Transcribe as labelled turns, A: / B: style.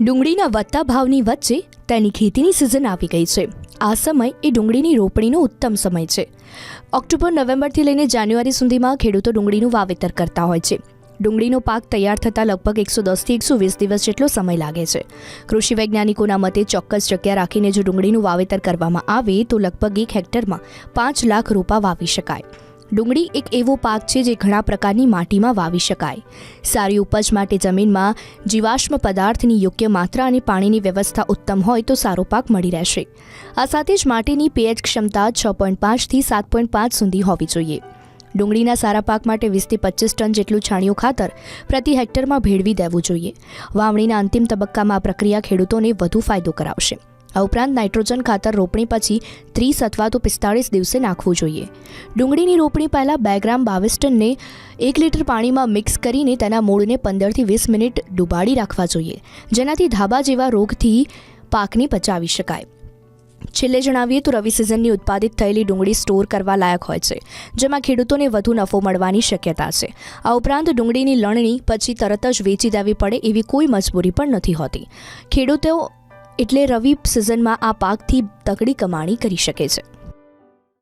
A: ડુંગળીના વધતા ભાવની વચ્ચે તેની ખેતીની સિઝન આવી ગઈ છે. આ સમય એ ડુંગળીની રોપણીનો ઉત્તમ સમય છે. ઓક્ટોબર, નવેમ્બરથી લઈને જાન્યુઆરી સુધીમાં ખેડૂતો ડુંગળીનું વાવેતર કરતા હોય છે. ડુંગળીનો પાક તૈયાર થતાં લગભગ એકસો દસથી એકસો વીસ દિવસ જેટલો સમય લાગે છે. કૃષિ વૈજ્ઞાનિકોના મતે ચોક્કસ જગ્યા રાખીને જો ડુંગળીનું વાવેતર કરવામાં આવે તો લગભગ એક હેક્ટરમાં પાંચ લાખ રોપા વાવી શકાય. ડુંગળી એક એવો પાક છે જે ઘણા પ્રકારની માટીમાં વાવી શકાય. સારી ઉપજ માટે જમીનમાં જીવાશ્મ પદાર્થની યોગ્ય માત્રા અને પાણીની વ્યવસ્થા ઉત્તમ હોય તો સારો પાક મળી રહેશે. આ સાથે જ માટીની પીએચ ક્ષમતા છ પોઈન્ટ પાંચથી સાત પોઈન્ટ પાંચ સુધી હોવી જોઈએ. ડુંગળીના સારા પાક માટે વીસથી પચીસ ટન જેટલું છાણિયું ખાતર પ્રતિ હેક્ટરમાં ભેળવી દેવું જોઈએ. વાવણીના અંતિમ તબક્કામાં આ પ્રક્રિયા ખેડૂતોને વધુ ફાયદો કરાવશે. આ ઉપરાંત નાઇટ્રોજન ખાતર રોપણી પછી ત્રીસ અથવા તો પિસ્તાળીસ દિવસે નાખવું જોઈએ. ડુંગળીની રોપણી પહેલાં બે ગ્રામ બાવીસ એક લીટર પાણીમાં મિક્સ કરીને તેના મૂળને પંદરથી વીસ મિનિટ ડુબાડી રાખવા જોઈએ, જેનાથી ધાબા જેવા રોગથી પાકને બચાવી શકાય. છેલ્લે જણાવીએ તો રવિ સિઝનની ઉત્પાદિત થયેલી ડુંગળી સ્ટોર કરવા લાયક હોય છે, જેમાં ખેડૂતોને વધુ નફો મળવાની શક્યતા છે. આ ઉપરાંત ડુંગળીની લણણી પછી તરત જ વેચી દેવી પડે એવી કોઈ મજબૂરી પણ નથી હોતી. ખેડૂતો એટલે રવિ સિઝનમાં આ પાકથી તગડી કમાણી કરી શકે છે.